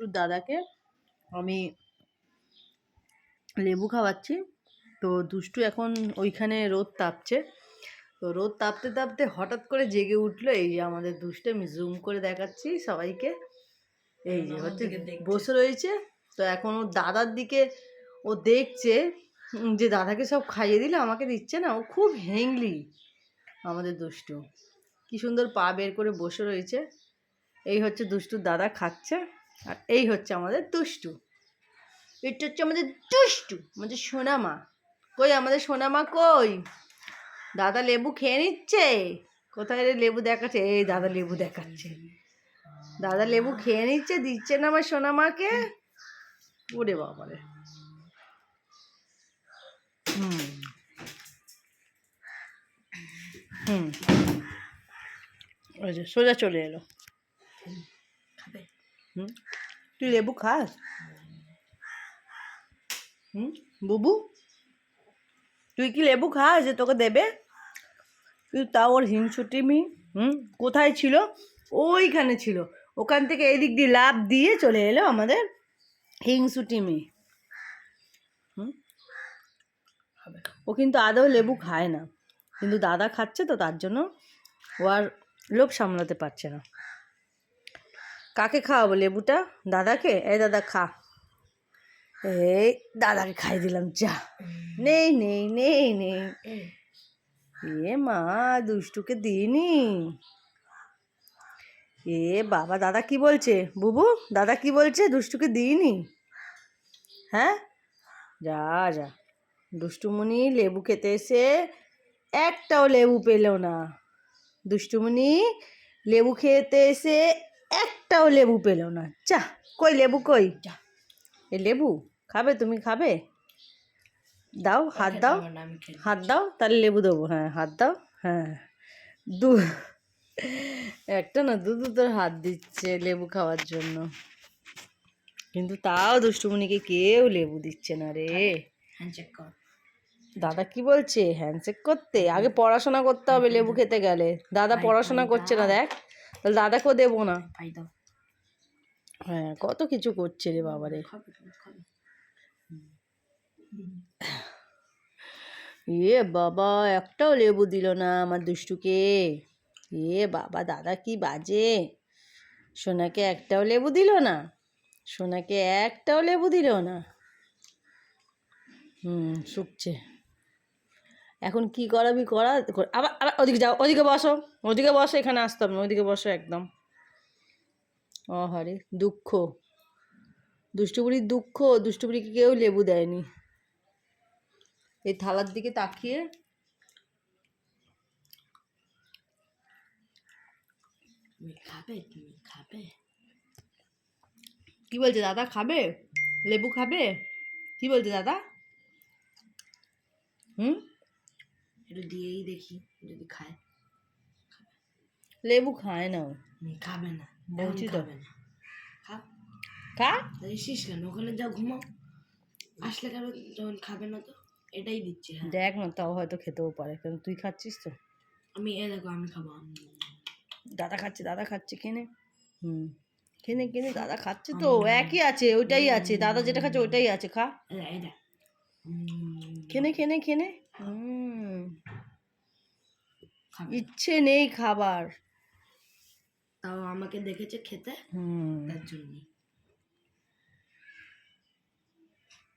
দুষ্টুর দাদাকে আমি লেবু খাওয়াচ্ছি। তো দুষ্টু এখন ওইখানে রোদ তাপছে। তো রোদ তাপতে তাপতে হঠাৎ করে জেগে উঠল এই যে আমাদের দুষ্টু আমি জুম করে দেখাচ্ছি সবাইকে। এই যে আমার হচ্ছে বসে রয়েছে। তো এখন ও দাদার দিকে ও দেখছে যে দাদাকে সব খাইয়ে দিলে আমাকে দিচ্ছে না। ও খুব হেংলি আমাদের দুষ্টু। কি সুন্দর পা বের করে বসে রয়েছে। এই হচ্ছে দুষ্টুর দাদা খাচ্ছে। আর এই হচ্ছে আমাদের দুষ্টু। এটা হচ্ছে আমাদের দুষ্টু আমাদের সোনামা। কই আমাদের সোনামা কই? দাদা লেবু খেয়ে নিচ্ছে? কোথায় রে লেবু দেখাচ্ছে? এই দাদা লেবু দেখাচ্ছে। দাদা লেবু খেয়ে নিচ্ছে দিচ্ছে না আমার সোনামাকে? ওরে বাবারে হুম। হুম। সোজা চলে এলো। হুম। তুই লেবু খাস? হুম? বুবু? তুই কি লেবু খাস যে তোকে দেবে? কিন্তু তাও ওর হিংসুটিমি হুম? কোথায় ছিল? ওইখানে ছিল। ওখান থেকে এদিক দিয়ে লাভ দিয়ে চলে এলো আমাদের হিংসুটিমি হুম? ও কিন্তু আদৌ লেবু খায় না। কিন্তু দাদা খাচ্ছে তো তার জন্য ও আর লোভ সামলাতে পারছে না। কাকে খাওয়াবো, লেবুটা? দাদাকে? এই দাদা, খা। এই দাদাকে খাই দিলাম, যা। নেই নেই নেই নেই। এ মা, দুষ্টুকে দিইনি। এ বাবা, দাদা কি বলছে? বুবু, দাদা কি বলছে? দুষ্টুকে দিইনি? হ্যাঁ? যা যা। দুষ্টুমণি লেবু খেতে এসে একটাও লেবু পেল না। দুষ্টুমণি লেবু খেতে এসে একটাও লেবু পেল না। যা কই লেবু কই। এ লেবু খাবে তুমি খাবে? দাও হাত দাও হাত দাও তাহলে লেবু দেবো। হ্যাঁ হাত দাও হ্যাঁ। দু একটা না দু দুটোর হাত দিচ্ছে লেবু খাওয়ার জন্য। কিন্তু তাও দুষ্টুমণিকে কেউ লেবু দিচ্ছে না রে। দাদা কি বলছে? হ্যান্ডশেক করতে? আগে পড়াশোনা করতে হবে লেবু খেতে গেলে। দাদা পড়াশোনা করছে না দেখ। তাহলে দাদাকেও দেবো না। হ্যাঁ কত কিছু করছে রে তুমি খাবে এ বাবা একটাও লেবু দিল না আমার দুষ্টুকে। এ বাবা দাদা কি বাজে? সোনাকে একটাও লেবু দিল না? সোনাকে একটাও লেবু দিল না? হুম শুকছে। এখন কি করাবি করা কর- আবার আবার ওদিকে যাও ওদিকে বসো ওদিকে বসো এখানে আসতে হবে না ওদিকে বসো একদম। ও হরে দুঃখ। দুষ্টুবুড়ির দুঃখ দুষ্টুবুড়িকে কেউ লেবু দেয়নি। এই থালার দিকে তাকিয়ে খাবে তুমি খাবে। কি বলছে দাদা খাবে? লেবু খাবে? কি বলছে দাদা? হুম? একটু দিয়েই দেখি যদি খায়। লেবু খায় না ও? খাবে না বলছি তো। না। খা। খা? এসিস কেন? ওখানে যা ঘুমাও। আসলে কেন যখন খাবে না তো এটাই দিচ্ছি হ্যাঁ। দেখ না তাও হয়তো খেতেও পারে। কারণ তুই খাচ্ছিস তো? আমি এ দেখো আমি খাব দাদা খাচ্ছে দাদা খাচ্ছে কেনে হুম। কেনে কেনে দাদা খাচ্ছে তো একই আছে ওইটাই আছে। দাদা যেটা খাচ্ছে ওইটাই আছে খা। কেনে কেনে কেনে হুম খাবে। ইচ্ছে নেই খাবার। তাও আমাকে দেখেছে খেতে হুম। তার জন্যই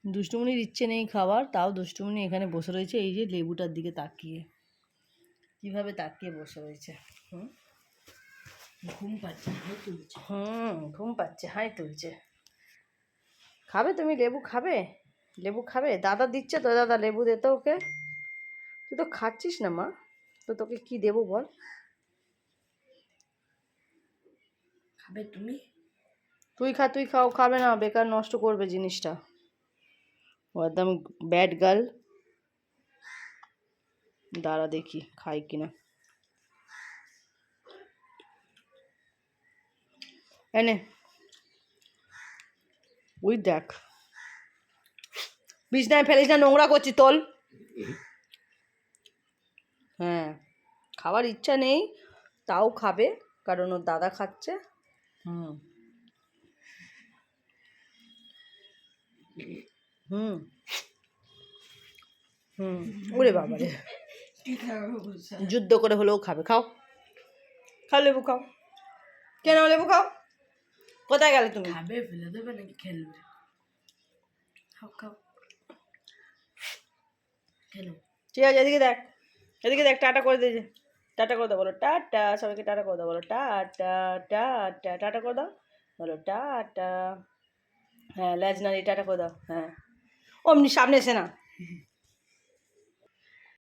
দুষ্টুমনির ইচ্ছে নেই খাবার তাও দুষ্টুমনি এখানে বসে রয়েছে এই যে লেবুটার দিকে তাকিয়ে। কীভাবে তাকিয়ে বসে রয়েছে হুম? ঘুম পাচ্ছে হাই তুলছে। হুম ঘুম পাচ্ছে হাই তুলছে। খাবে তুমি লেবু খাবে? লেবু খাবে? দাদা দিচ্ছে তো দাদা লেবু দে তো ওকে। তুই তো খাচ্ছিস না মা। তো তোকে কি দেবো বল? খাবে তুমি? তুই খা তুই খাও খাবে না বেকার নষ্ট করবে জিনিসটা। ও একদম ব্যাড গার্ল দাঁড়া দেখি খাই কিনা। এনে ওই দেখ। বিছনায় ফেলিস না নোংরা করছি তোল। হ্যাঁ খাওয়ার ইচ্ছা নেই তাও খাবে কারণ ওর দাদা খাচ্ছে। হুম। হুম। হুম ওরে বাবা রে। যুদ্ধ করে হলেও খাবে খাও। খাও লেবু খাও। কেন লেবু খাও? কোথায় গেলে তুমি? খাবে ফেলে দেবে নাকি খেলবে? খাও খাও। ঠিক আছে এদিকে দেখ। এদিকে দেখ, টাটা করে দিয়েছে। টাটা করে দাও, বলো, টাটা সবাইকে টাটা করে দাও, বলো, টাটা টাটা টাটা করে দাও বলো, টাটা হ্যাঁ ল্যাজ নাড়ি টাটা করে দাও হ্যাঁ। অমনি সামনে এসে না।